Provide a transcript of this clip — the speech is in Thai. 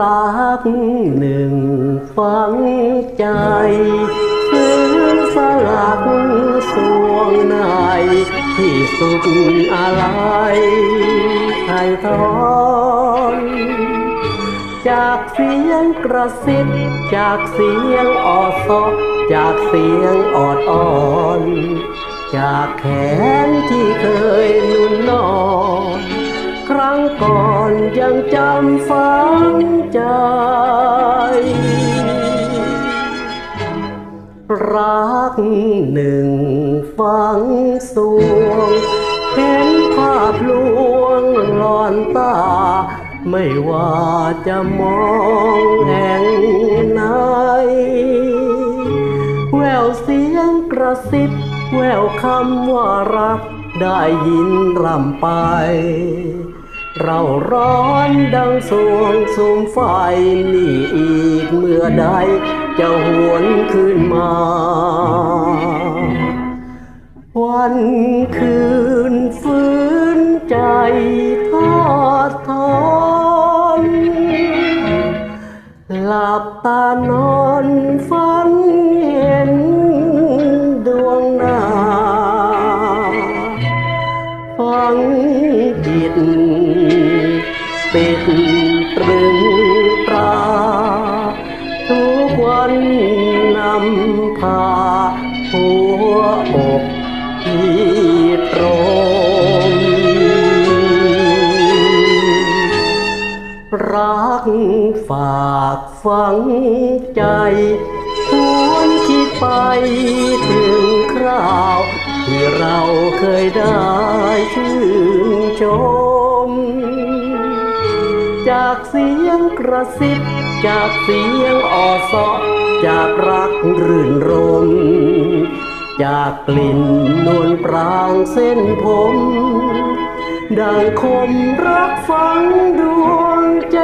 รักหนึ่งฝังใจซึ้งสลักสวงในที่สุดอะไรไทยทอนจากเสียงกระซิบจากเสียงออดซอกจากเสียงออดอ่อน จากแขนที่เคยนุ่นนอน ครั้งก่อนยังจำฝังใจ รักหนึ่งฝังสวง เห็นภาพลวงหลอนตา ไม่ว่าจะมองแห่งไหนแววเสียงกระซิบ แววคำว่ารักได้ยินรำไป เราร้อนดังสวงสุมไฟนี่อีกเมื่อใดจะหวนคืนมา วันคืนฟื้นใจทอดทอนหลับตานอนฝัน ปิดตรึงตรา ทุกวันนำพาหัวอกที่ตรงรักฝากฝังใจหวนคิดไปถึงคราว ที่เราเคยได้ชื่นชม จากเสียงกระซิบ จากเสียงออสอจากรักรื่นรม จากกลิ่นนวลปรางเส้นผม ดังคมรักฝังดวงใจ